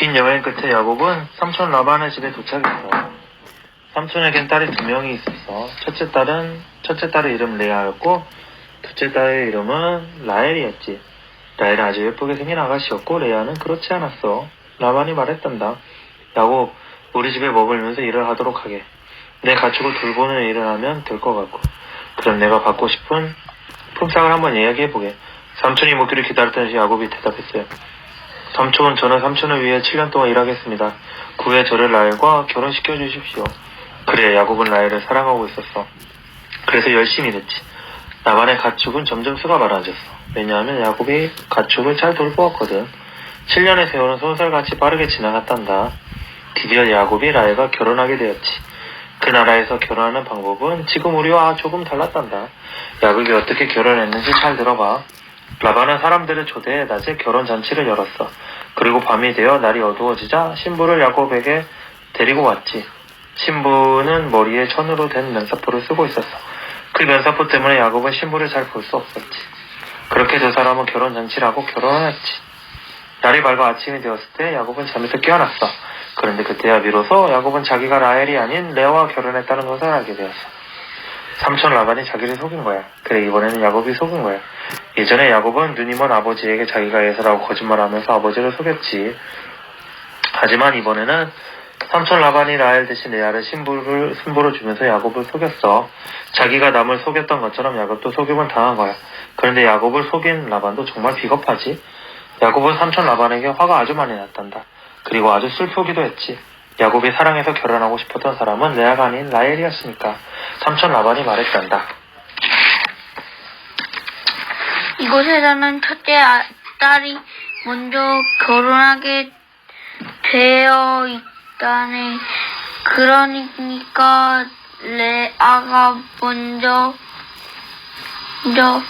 긴 여행 끝에 야곱은 삼촌 라반의 집에 도착했어. 삼촌에겐 딸이 두 명이 있었어. 첫째 딸은 첫째 딸의 이름 레아였고 둘째 딸의 이름은 라엘이었지. 라엘은 아주 예쁘게 생긴 아가씨였고 레아는 그렇지 않았어. 라반이 말했단다. 야곱, 우리 집에 머물면서 일을 하도록 하게. 내 가축을 돌보는 일을 하면 될 것 같고. 그럼 내가 받고 싶은 품삯을 한번 이야기해보게. 삼촌이 묻기를 기다렸더니 야곱이 대답했어요. 삼촌, 저는 삼촌을 위해 7년 동안 일하겠습니다. 그 후에 저를 라엘과 결혼시켜 주십시오. 그래, 야곱은 라엘을 사랑하고 있었어. 그래서 열심히 일했지. 나만의 가축은 점점 수가 많아졌어. 왜냐하면 야곱이 가축을 잘 돌보았거든. 7년의 세월은 소설같이 빠르게 지나갔단다. 드디어 야곱이 라엘과 결혼하게 되었지. 그 나라에서 결혼하는 방법은 지금 우리와 조금 달랐단다. 야곱이 어떻게 결혼했는지 잘 들어봐. 라반은 사람들을 초대해 낮에 결혼 잔치를 열었어. 그리고 밤이 되어 날이 어두워지자 신부를 야곱에게 데리고 왔지. 신부는 머리에 천으로 된 면사포를 쓰고 있었어. 그 면사포 때문에 야곱은 신부를 잘 볼 수 없었지. 그렇게 두 사람은 결혼 결혼을 했지. 날이 밝아 아침이 되었을 때 야곱은 잠에서 깨어났어. 그런데 그때야 비로소 야곱은 자기가 라헬이 아닌 레아와 결혼했다는 것을 알게 되었어. 삼촌 라반이 자기를 속인 거야. 그래 이번에는 야곱이 속은 거야. 예전에 야곱은 먼 아버지에게 자기가 예서라고 거짓말하면서 아버지를 속였지. 하지만 이번에는 삼촌 라반이 라헬 대신 레아를 신부를 신부로 주면서 야곱을 속였어. 자기가 남을 속였던 것처럼 야곱도 속임을 당한 거야. 그런데 야곱을 속인 라반도 정말 비겁하지. 야곱은 삼촌 라반에게 화가 아주 많이 났단다. 그리고 아주 슬프기도 했지. 야곱이 사랑해서 결혼하고 싶었던 사람은 레아가 아닌 라헬이었으니까 삼촌 라반이 말했단다. 이곳에서는 첫째 아- 딸이 먼저 결혼하게 되어 있다네. 그러니까 레아가 먼저, 먼저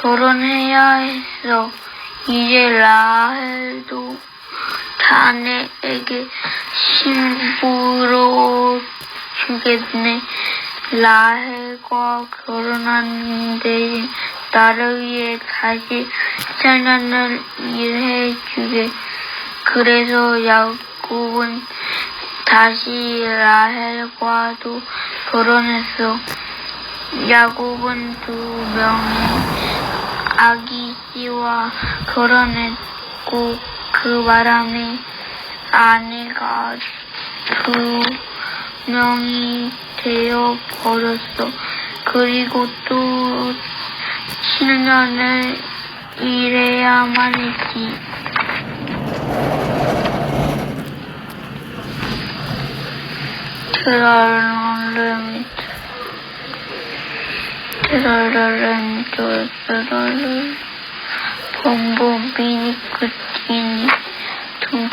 결혼해야 해서 이제 라헬도 자네에게 신부로 주겠네. 라헬과 결혼하는데 나를 위해 다시 7년을 일해 주게. 그래서 야곱은 다시 라헬과도 결혼했어. 야곱은 두 명의 아기씨와 결혼했고 그 바람에 아내가 두 명이 되어 버렸어. 그리고 또 7년을 일해야만 했지. 트랄랄렘 트랄랄렘 트랄랄렘 범범비니 끝이니